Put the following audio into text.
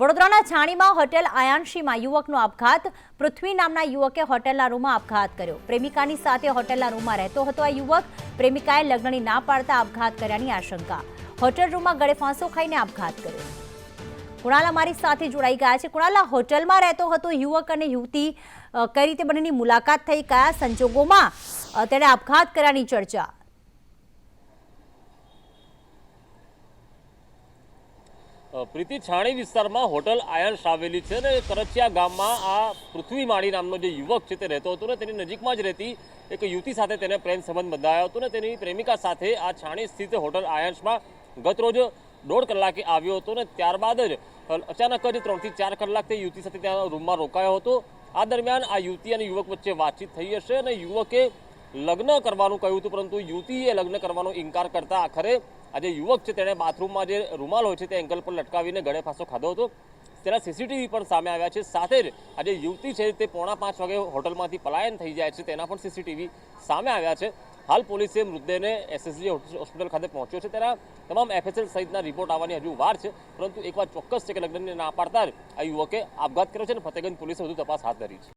વડોદરાના છાણીમાં હોટેલ આયાંશીમાં યુવકનો આપઘાત. પૃથ્વી નામના યુવકે હોટેલના રૂમમાં આપઘાત કર્યો. પ્રેમિકાની સાથે હોટેલના રૂમમાં રહેતો હતો આ યુવક. પ્રેમિકાએ લગ્નની ના પાડતા આપઘાત કર્યાની આશંકા. હોટેલ રૂમમાં ગળે ફાંસો ખાઈને આપઘાત કર્યો. કુણાલ અમારી સાથે જોડાઈ ગયા છે. કુણાલ, હોટેલમાં રહેતો હતો યુવક અને યુવતી. કઈ રીતે બંનેની મુલાકાત થઈ? કયા સંજોગોમાં તેણે આપઘાત કર્યાની ચર્ચા? પ્રીતિ છાણી વિસ્તારમાં હોટલ આયન્સ આવેલી છે ને કરચિયા ગામમાં આ પૃથ્વી માળી નામનો જે યુવક છે તે રહેતો હતો ને તેની નજીકમાં જ રહેતી એક યુવતી સાથે તેને પ્રેમ સંબંધ બંધાયો હતો ને તેની પ્રેમિકા સાથે આ છાણી સ્થિત હોટલ આયન્સમાં ગત રોજ દોઢ કલાકે આવ્યો હતો ને ત્યારબાદ જ અચાનક જ ત્રણથી ચાર કલાક તે યુવતી સાથે ત્યાં રૂમમાં રોકાયો હતો. આ દરમિયાન આ યુવતી અને યુવક વચ્ચે વાતચીત થઈ હશે અને યુવકે લગ્ન કરવાનું કહ્યું હતું, પરંતુ યુવતીએ લગ્ન કરવાનો ઇનકાર કરતા આખરે આ જે યુવક છે, તેણે બાથરૂમમાં જે રૂમાલ હોય છે, તે એંકલ પર લટકાવીને ગળે ફાંસો ખાધો હતો. તેના સીસીટીવી પણ સામે આવ્યા છે. સાથે જ આ જે યુવતી છે, તે પોણા પાંચ વાગે હોટલમાંથી પલાયન થઈ જાય છે, તેના પણ સીસીટીવી સામે આવ્યા છે. હાલ પોલીસે મૃતદેહને એસએસજી હોસ્પિટલ ખાતે પહોંચ્યો છે. તેના તમામ એફએસએલ સહિતના રિપોર્ટ આવવાની હજુ વાર છે, પરંતુ એક વાત ચોક્કસ છે કે લગ્નને ના પાડતા આ યુવકે આપઘાત કર્યો છે અને ફતેગંજ પોલીસે વધુ તપાસ હાથ ધરી છે.